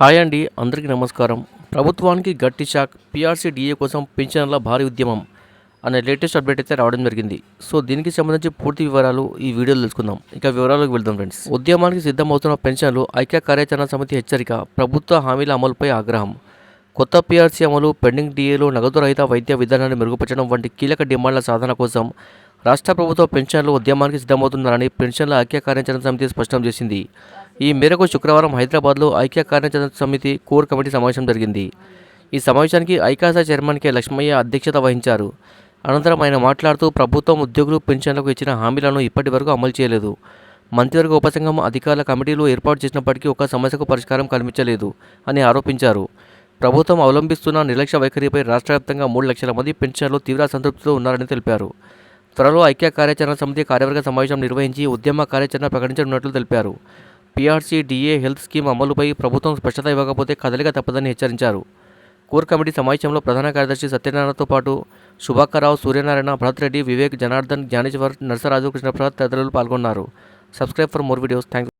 Hi అండి అందరికీ నమస్కారం. ప్రభుత్వానికి గట్టి షాక్ పీఆర్సీ డిఏ కోసం పింఛన్ల భారీ ఉద్యమం అనే లేటెస్ట్ అప్డేట్ అయితే రావడం జరిగింది. సో దీనికి సంబంధించి పూర్తి వివరాలు ఈ వీడియోలో తెలుసుకుందాం. ఇక వివరాలకు వెళ్దాం ఫ్రెండ్స్. ఉద్యమానికి సిద్ధమవుతున్న పెన్షన్లు ఐక్య కార్యాచరణ సమితి హెచ్చరిక ప్రభుత్వ హామీల అమలుపై ఆగ్రహం. కొత్త పీఆర్సీ అమలు పెండింగ్ డిఏలో నగదు రహిత వైద్య విధానాన్ని మెరుగుపరచడం వంటి కీలక డిమాండ్ల సాధన కోసం రాష్ట్ర ప్రభుత్వ పెన్షన్లు ఉద్యమానికి సిద్ధమవుతున్నారని పెన్షన్ల ఐక్య కార్యాచరణ సమితి స్పష్టం చేసింది. ఈ మేరకు శుక్రవారం హైదరాబాద్లో ఐక్య కార్యాచరణ సమితి కోర్ కమిటీ సమావేశం జరిగింది. ఈ సమావేశానికి ఐకాసా చైర్మన్ కె. లక్ష్మయ్య అధ్యక్షత వహించారు. అనంతరం ఆయన మాట్లాడుతూ ప్రభుత్వం ఉద్యోగులు పెన్షన్లకు ఇచ్చిన హామీలను ఇప్పటి వరకు అమలు చేయలేదు. మంత్రివర్గ ఉపసంఘం అధికారుల కమిటీలు ఏర్పాటు చేసినప్పటికీ ఒక సమస్యకు పరిష్కారం కనిపించలేదు అని ఆరోపించారు. ప్రభుత్వం అవలంబిస్తున్న నిర్లక్ష్య వైఖరిపై రాష్ట్ర వ్యాప్తంగా మూడు లక్షల మంది పెన్షన్లు తీవ్ర సంతృప్తితో ఉన్నారని తెలిపారు. త్వరలో ఐక్య కార్యాచరణ సమితి కార్యవర్గ సమావేశం నిర్వహించి ఉద్యమ కార్యాచరణ ప్రకటించనున్నట్లు తెలిపారు. పీఆర్సీ డిఏ హెల్త్ స్కీమ్ అమలుపై ప్రభుత్వం స్పష్టత ఇవ్వకపోతే కదలిక తప్పదని హెచ్చరించారు. కోర్ కమిటీ సమావేశంలో ప్రధాన కార్యదర్శి సత్యనారాయణతో పాటు సుభాకర్రావు సూర్యనారాయణ భరత్ రెడ్డి వివేక్ జనార్దన్ జ్ఞానేశ్వర్ నరసరాజు కృష్ణప్రసాద్ తదితరులు పాల్గొన్నారు. Subscribe for more videos. Thank